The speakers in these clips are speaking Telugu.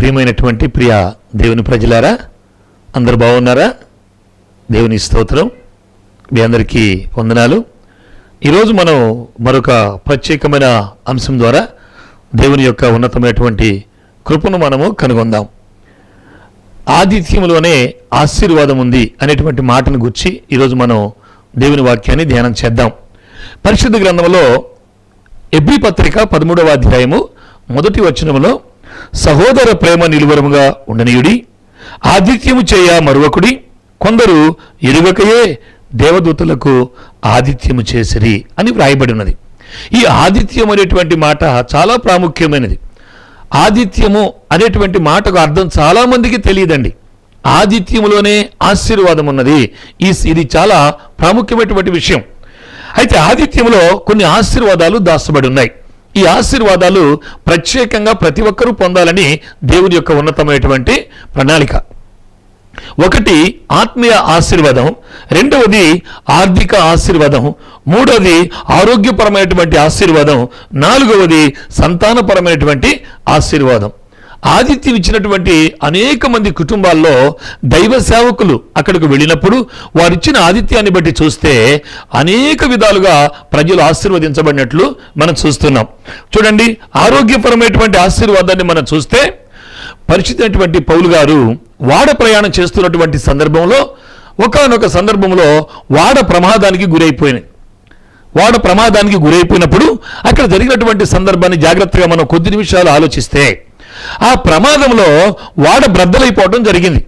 ప్రియమైనటువంటి ప్రియ దేవుని ప్రజలారా అందరు బాగున్నారా? దేవుని స్తోత్రం. మీ అందరికీ వందనాలు. ఈరోజు మనం మరొక ప్రత్యేకమైన అంశం ద్వారా దేవుని యొక్క ఉన్నతమైనటువంటి కృపను మనము కనుగొందాం. ఆతిథ్యంలోనే ఆశీర్వాదం ఉంది అనేటువంటి మాటను గుర్చి ఈరోజు మనం దేవుని వాక్యాన్ని ధ్యానం చేద్దాం. పరిశుద్ధ గ్రంథంలో ఎబ్రి పత్రిక పదమూడవ అధ్యాయము మొదటి వచనములో సహోదర ప్రేమ నిలువరముగా ఉండనీయుడి ఆదిత్యము చేయ మరువకుడి కొందరు ఎరుగకయే దేవదూతలకు ఆదిత్యము చేసిరి అని వ్రాయబడి ఉన్నది. ఈ ఆదిత్యం అనేటువంటి మాట చాలా ప్రాముఖ్యమైనది. ఆదిత్యము అనేటువంటి మాటకు అర్థం చాలామందికి తెలియదండి. ఆదిత్యములోనే ఆశీర్వాదం ఉన్నది. ఈ ఇది చాలా ప్రాముఖ్యమైనటువంటి విషయం. అయితే ఆదిత్యములో కొన్ని ఆశీర్వాదాలు దాచబడి ఉన్నాయి. ఈ ఆశీర్వాదాలు ప్రత్యేకంగా ప్రతి ఒక్కరూ పొందాలని దేవుని యొక్క ఉన్నతమైనటువంటి ప్రణాళిక. ఒకటి ఆత్మీయ ఆశీర్వాదం. రెండవది ఆర్థిక ఆశీర్వాదం. మూడవది ఆరోగ్యపరమైనటువంటి ఆశీర్వాదం. నాలుగవది సంతానపరమైనటువంటి ఆశీర్వాదం. ఆదిత్యం ఇచ్చినటువంటి అనేక మంది కుటుంబాల్లో దైవ సేవకులు అక్కడికి వెళ్ళినప్పుడు వారిచ్చిన ఆదిత్యాన్ని బట్టి చూస్తే అనేక విధాలుగా ప్రజలు ఆశీర్వదించబడినట్లు మనం చూస్తున్నాం. చూడండి ఆరోగ్యపరమైనటువంటి ఆశీర్వాదాన్ని మనం చూస్తే పరిచితైనటువంటి పౌలు గారు వాడ ప్రయాణం చేస్తున్నటువంటి సందర్భంలో ఒకానొక సందర్భంలో వాడ ప్రమాదానికి గురైపోయినాయి. వాడ ప్రమాదానికి గురైపోయినప్పుడు అక్కడ జరిగినటువంటి సందర్భాన్ని జాగ్రత్తగా మనం కొద్ది నిమిషాలు ఆలోచిస్తే ఆ ప్రమాదంలో వాడ బ్రద్దలైపోవడం జరిగింది.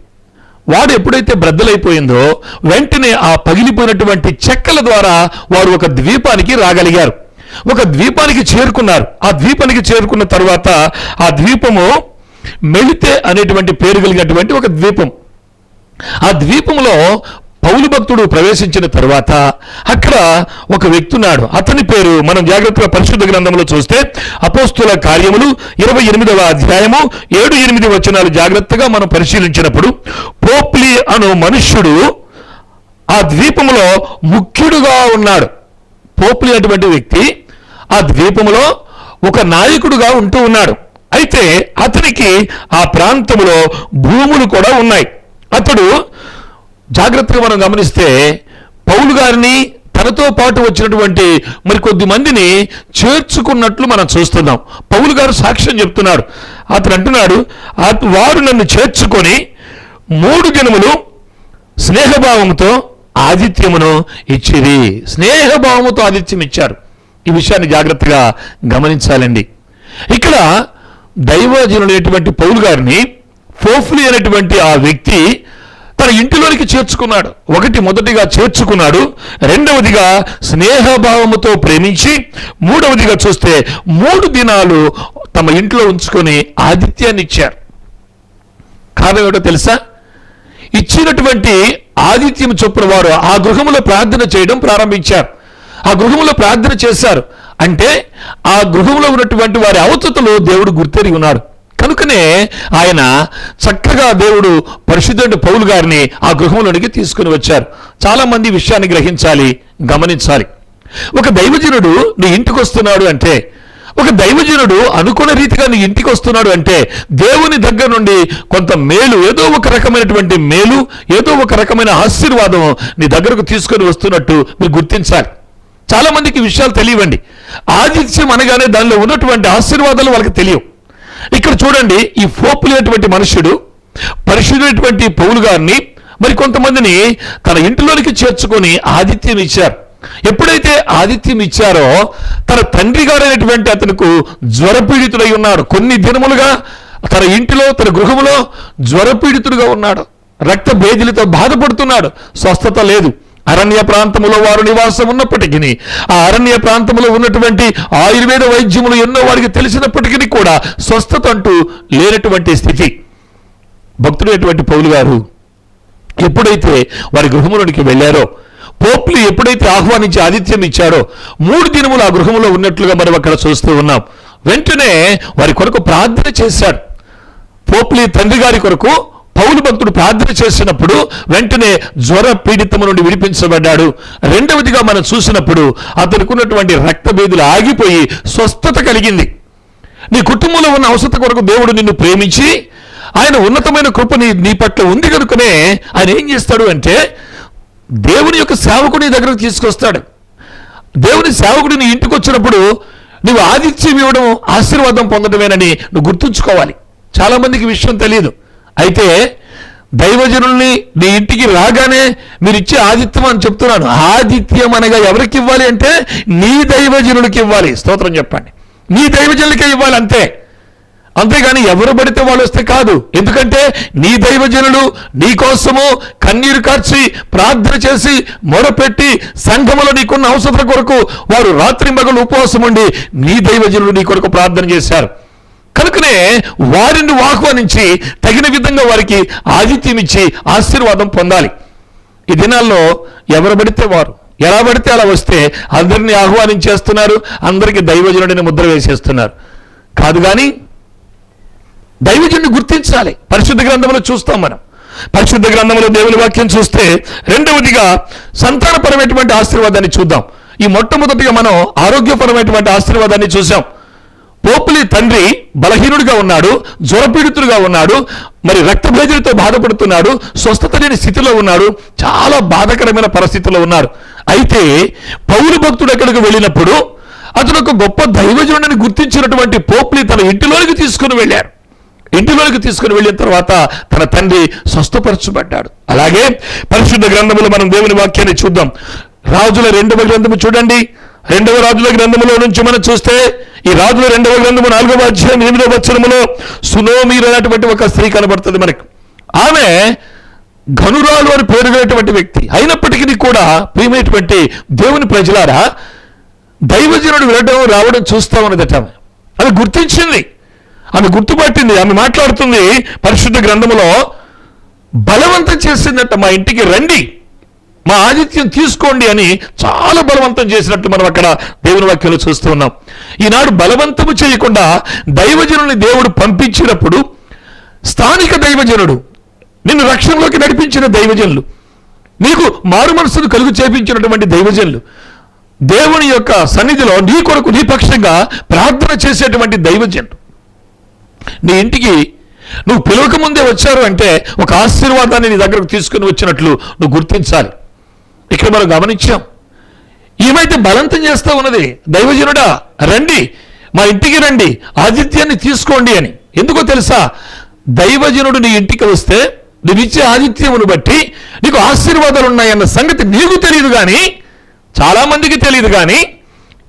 వాడు ఎప్పుడైతే బ్రద్దలైపోయిందో వెంటనే ఆ పగిలిపోయినటువంటి చెక్కల ద్వారా వారు ఒక ద్వీపానికి రాగలిగారు. ఒక ద్వీపానికి చేరుకున్నారు. ఆ ద్వీపానికి చేరుకున్న తర్వాత ఆ ద్వీపము మెళితే అనేటువంటి పేరు కలిగినటువంటి ఒక ద్వీపం. ఆ ద్వీపంలో పౌలు భక్తుడు ప్రవేశించిన తర్వాత అక్కడ ఒక వ్యక్తి ఉన్నాడు. అతని పేరు మనం జాగ్రత్తగా పరిశుద్ధ గ్రంథంలో చూస్తే అపోస్తుల కార్యములు ఇరవై ఎనిమిదవ అధ్యాయము ఏడు ఎనిమిది వచనాలు జాగ్రత్తగా మనం పరిశీలించినప్పుడు పోప్లి అను మనుష్యుడు ఆ ద్వీపంలో ముఖ్యుడుగా ఉన్నాడు. పోప్లి అటువంటి వ్యక్తి ఆ ద్వీపంలో ఒక నాయకుడుగా ఉంటూ ఉన్నాడు. అయితే అతనికి ఆ ప్రాంతంలో భూములు కూడా ఉన్నాయి. అతడు జాగ్రత్తగా మనం గమనిస్తే పౌలు గారిని తనతో పాటు వచ్చినటువంటి మరి కొద్ది మందిని చేర్చుకున్నట్లు మనం చూస్తున్నాం. పౌలు గారు సాక్ష్యం చెప్తున్నాడు అతను అంటున్నాడు వారు నన్ను చేర్చుకొని మూడు దినములు స్నేహభావంతో ఆదిత్యమును ఇచ్చిరి. స్నేహభావముతో ఆదిత్యం ఇచ్చారు. ఈ విషయాన్ని జాగ్రత్తగా గమనించాలండి. ఇక్కడ దైవజనుడైనటువంటి పౌలు గారిని ఫోఫ్లీ అనేటువంటి ఆ వ్యక్తి తన ఇంటిలోనికి చేర్చుకున్నాడు. ఒకటి మొదటిగా చేర్చుకున్నాడు రెండవదిగా స్నేహభావముతో ప్రేమించి మూడవదిగా చూస్తే మూడు దినాలు తమ ఇంట్లో ఉంచుకొని ఆదిత్యాన్ని ఇచ్చారు. కారణం ఏమిటో తెలుసా? ఇచ్చినటువంటి ఆదిత్యం చొప్పున వారు ఆ గృహంలో ప్రార్థన చేయడం ప్రారంభించారు. ఆ గృహంలో ప్రార్థన చేశారు. అంటే ఆ గృహంలో ఉన్నటువంటి వారి అవతతులు దేవుడు గుర్తెరిగి ఉన్నాడు కనుకనే ఆయన చక్కగా దేవుడు పరిశుద్ధుడు పౌలు గారిని ఆ గృహంలోనికి తీసుకుని వచ్చారు. చాలామంది విషయాన్ని గ్రహించాలి గమనించాలి. ఒక దైవజనుడు నీ ఇంటికి వస్తున్నాడు అంటే ఒక దైవజనుడు అనుకున్న రీతిగా నీ ఇంటికి వస్తున్నాడు అంటే దేవుని దగ్గర నుండి కొంత మేలు ఏదో ఒక రకమైనటువంటి మేలు ఏదో ఒక రకమైన ఆశీర్వాదం నీ దగ్గరకు తీసుకొని వస్తున్నట్టు మీరు గుర్తించాలి. చాలామందికి విషయాలు తెలియవండి. ఆదిత్యం అనగానే దానిలో ఉన్నటువంటి ఆశీర్వాదాలు వాళ్ళకి తెలియవు. ఇక్కడ చూడండి ఈ ఫోపులేటువంటి మనుషుడు పరిశుద్ధమైనటువంటి పౌలు గారిని మరి కొంతమందిని తన ఇంటిలోనికి చేర్చుకొని ఆతిథ్యం ఇచ్చారు. ఎప్పుడైతే ఆతిథ్యం ఇచ్చారో తన తండ్రి గారైనటువంటి అతనుకు జ్వరపీడితుడై ఉన్నాడు. కొన్ని దినములుగా తన ఇంటిలో తన గృహములో జ్వరపీడితుడుగా ఉన్నాడు. రక్త భేదిలతో బాధపడుతున్నాడు. స్వస్థత లేదు. అరణ్య ప్రాంతములో వారు నివాసం ఉన్నప్పటికీ ఆ అరణ్య ప్రాంతంలో ఉన్నటువంటి ఆయుర్వేద వైద్యములు ఎన్నో వారికి తెలిసినప్పటికీ కూడా స్వస్థత అంటూ లేనటువంటి స్థితి. భక్తుడైనటువంటి పౌలు గారు ఎప్పుడైతే వారి గృహములోనికి వెళ్ళారో పోప్లు ఎప్పుడైతే ఆహ్వానించి ఆతిథ్యం ఇచ్చారో మూడు దినములు ఆ గృహంలో ఉన్నట్లుగా మనం అక్కడ చూస్తూ ఉన్నాం. వెంటనే వారి కొరకు ప్రార్థన చేశాడు. పోప్లి తండ్రి గారి కొరకు పౌలు భక్తుడు ప్రార్థన చేసినప్పుడు వెంటనే జ్వర పీడితము నుండి విడిపించబడ్డాడు. రెండవదిగా మనం చూసినప్పుడు అతనికి ఉన్నటువంటి రక్తభేదులు ఆగిపోయి స్వస్థత కలిగింది. నీ కుటుంబంలో ఉన్న అవసరత కొరకు దేవుడు నిన్ను ప్రేమించి ఆయన ఉన్నతమైన కృప నీ నీ పట్ల ఉంది కనుకనే ఆయన ఏం చేస్తాడు అంటే దేవుని యొక్క సేవకుని దగ్గరకు తీసుకొస్తాడు. దేవుని సేవకుడు నీ ఇంటికి వచ్చినప్పుడు నువ్వు ఆతిథ్యం ఇవ్వడం ఆశీర్వాదం పొందడమేనని నువ్వు గుర్తుంచుకోవాలి. చాలా మందికి విషయం తెలియదు. అయితే దైవజనుల్ని నీ ఇంటికి రాగానే మీరు ఇచ్చే ఆతిథ్యం అని చెప్తున్నాను. ఆతిథ్యం అనగా ఎవరికి ఇవ్వాలి అంటే నీ దైవజనుడికి ఇవ్వాలి. స్తోత్రం చెప్పండి. నీ దైవజనులకే ఇవ్వాలి అంతే. అంతేగాని ఎవరు పడితే వాళ్ళు వస్తే కాదు. ఎందుకంటే నీ దైవజనులు నీ కోసము కన్నీరు కార్చి ప్రార్థన చేసి మొరపెట్టి సంఘములో నీకున్న అవసరం కొరకు వారు రాత్రి మగలు ఉపవాసం ఉండి నీ దైవజనులు నీ కొరకు ప్రార్థన చేశారు. కనుకనే వారిని ఆహ్వానించి తగిన విధంగా వారికి ఆతిథ్యం ఇచ్చి ఆశీర్వాదం పొందాలి. ఈ దినాల్లో ఎవరు పడితే వారు. ఎలా పడితే అలా వస్తే అందరినీ ఆహ్వానించేస్తున్నారు అందరికీ దైవజనుడిని ముద్ర వేసేస్తున్నారు. కాదు కానీ దైవజుడిని గుర్తించాలి. పరిశుద్ధ గ్రంథంలో చూస్తాం మనం. పరిశుద్ధ గ్రంథంలో దేవుని వాక్యం చూస్తే రెండవదిగా సంతానపరమైనటువంటి ఆశీర్వాదాన్ని చూద్దాం. ఈ మొట్టమొదటిగా మనం ఆరోగ్యపరమైనటువంటి ఆశీర్వాదాన్ని చూసాం పోపులి తండ్రి బలహీనుడిగా ఉన్నాడు జ్వరపీడితుడుగా ఉన్నాడు మరి రక్తభేజలతో బాధపడుతున్నాడు స్వస్థత లేని స్థితిలో ఉన్నాడు చాలా బాధకరమైన పరిస్థితిలో ఉన్నారు అయితే పౌరు భక్తుడు ఎక్కడికి వెళ్ళినప్పుడు అతను ఒక గొప్ప దైవజనుడిని గుర్తించినటువంటి పోపులి తన ఇంటిలోనికి తీసుకుని వెళ్ళారు. ఇంటిలోనికి తీసుకుని వెళ్ళిన తర్వాత తన తండ్రి స్వస్థపరచబడ్డాడు. అలాగే పరిశుద్ధ గ్రంథములు మనం దేవుని వాక్యాన్ని చూద్దాం. రాజుల రెండవ గ్రంథము చూడండి. రెండవ రాజుల గ్రంథములో నుంచి మనం చూస్తే ఈ రాజులు రెండవ గ్రంథము నాలుగవ అధ్యాయం ఎనిమిదవ వచనములో సునోమీరు అనేటువంటి ఒక స్త్రీ కనబడుతుంది మనకు. ఆమె ఘనురాలు అని పేరుగైనటువంటి వ్యక్తి. అయినప్పటికీ కూడా ప్రియమైనటువంటి దేవుని ప్రజలారా దైవజనుడు వినడం రావడం చూస్తా ఉన్నదట ఆమె. అది గుర్తించింది. ఆమె గుర్తుపట్టింది ఆమె మాట్లాడుతుంది పరిశుద్ధ గ్రంథములో బలవంతం చేసిందట మా ఇంటికి రండి మా ఆతిథ్యం తీసుకోండి అని చాలా బలవంతం చేసినట్టు మనం అక్కడ దేవుని వాక్యంలో చూస్తూ ఉన్నాం. ఈనాడు బలవంతము చేయకుండా దైవజనుని దేవుడు పంపించినప్పుడు స్థానిక దైవజనుడు నిన్ను రక్షణలోకి నడిపించిన దైవజనులు నీకు మారు మనసును కలుగు చేపించినటువంటి దైవజనులు దేవుని యొక్క సన్నిధిలో నీ కొరకు నీ పక్షంగా ప్రార్థన చేసేటువంటి దైవజనుడు. నీ ఇంటికి నువ్వు పిలవక ముందే వచ్చారు అంటే ఒక ఆశీర్వాదాన్ని నీ దగ్గరకు తీసుకుని వచ్చినట్లు నువ్వు గుర్తించాలి. ఇక్కడ మనం గమనించాం. ఏమైతే బలంతం చేస్తా ఉన్నది? దైవజనుడా రండి. మా ఇంటికి రండి. ఆతిథ్యాన్ని తీసుకోండి అని. ఎందుకో తెలుసా? దైవజనుడు నీ ఇంటికి వస్తే నువ్విచ్చే ఆతిథ్యమును బట్టి నీకు ఆశీర్వాదాలు ఉన్నాయన్న సంగతి నీకు తెలియదు కానీ చాలామందికి తెలియదు కానీ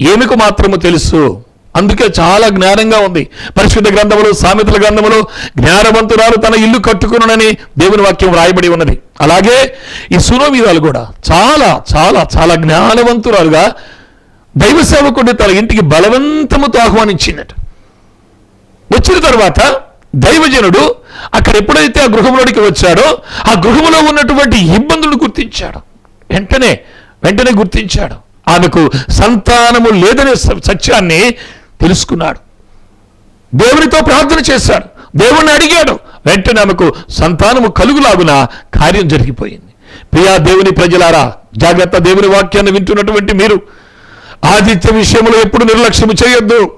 ఏమికు మాత్రము తెలుసు? అందుకే చాలా జ్ఞానంగా ఉంది. పరిశుద్ధ గ్రంథములు సామెతల గ్రంథములు జ్ఞానవంతురాలు తన ఇల్లు కట్టుకున్నానని దేవుని వాక్యం వ్రాయబడి ఉన్నది. అలాగే ఈ సునోమీరాలు కూడా చాలా చాలా చాలా జ్ఞానవంతురాలుగా దైవ సేవకుడిని తన ఇంటికి బలవంతముతో ఆహ్వానించిందట. వచ్చిన తర్వాత దైవజనుడు అక్కడ ఎప్పుడైతే ఆ గృహంలోనికి వచ్చాడో ఆ గృహంలో ఉన్నటువంటి ఇబ్బందులను గుర్తించాడు. వెంటనే వెంటనే గుర్తించాడు. ఆమెకు సంతానము లేదనే సత్యాన్ని తెలుసుకున్నాడు. దేవునితో ప్రార్థన చేశాడు. దేవుణ్ణి అడిగాడు. వెంటనే ఆమెకు సంతానము కలుగులాగున కార్యం జరిగిపోయింది. ప్రియా దేవుని ప్రజలారా జాగ్రత్త దేవుని వాక్యాన్ని వింటున్నటువంటి మీరు. ఆదిత్య విషయంలో ఎప్పుడు నిర్లక్ష్యం చేయొద్దు.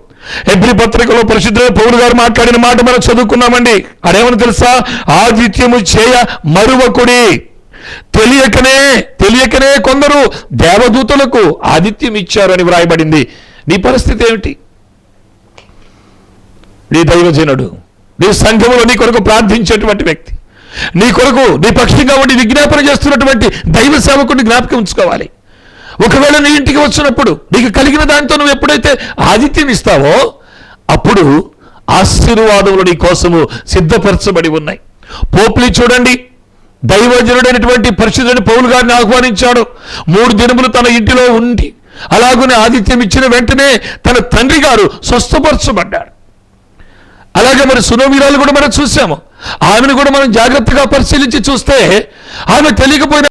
ఎబ్రి పత్రికలో పరిశుద్ధ పౌరు గారు మాట్లాడిన మాట మనం చదువుకున్నామండి. అదేమని తెలుసా? ఆదిత్యము చేయ మరువకుడి. తెలియకనే తెలియకనే కొందరు దేవదూతలకు ఆదిత్యం ఇచ్చారని వ్రాయబడింది. నీ పరిస్థితి ఏమిటి? నీ దైవజనుడు. నీ సంఘములో నీ కొరకు ప్రార్థించేటువంటి వ్యక్తి. నీ కొరకు నీ పక్షంగా ఉండి విజ్ఞాపన చేస్తున్నటువంటి దైవ సేవకుడిని జ్ఞాపకం ఉంచుకోవాలి. ఒకవేళ నీ ఇంటికి వచ్చినప్పుడు నీకు కలిగిన దాంతో నువ్వు ఎప్పుడైతే ఆదిత్యం ఇస్తావో అప్పుడు ఆశీర్వాదములు నీ కోసము సిద్ధపరచబడి ఉన్నాయి. పోపులి చూడండి. దైవజనుడైనటువంటి పరిశుద్ధుని పౌలు గారిని ఆహ్వానించాడు. మూడు దినములు తన ఇంటిలో ఉండి అలాగనే ఆదిత్యం ఇచ్చిన వెంటనే తన తండ్రి గారు స్వస్థపరచబడ్డాడు అలాగే మరి సునోవీరాలు కూడా మనం చూసాము. ఆమెను కూడా మనం జాగ్రత్తగా పరిశీలించి చూస్తే ఆమె తెలియకపోయిన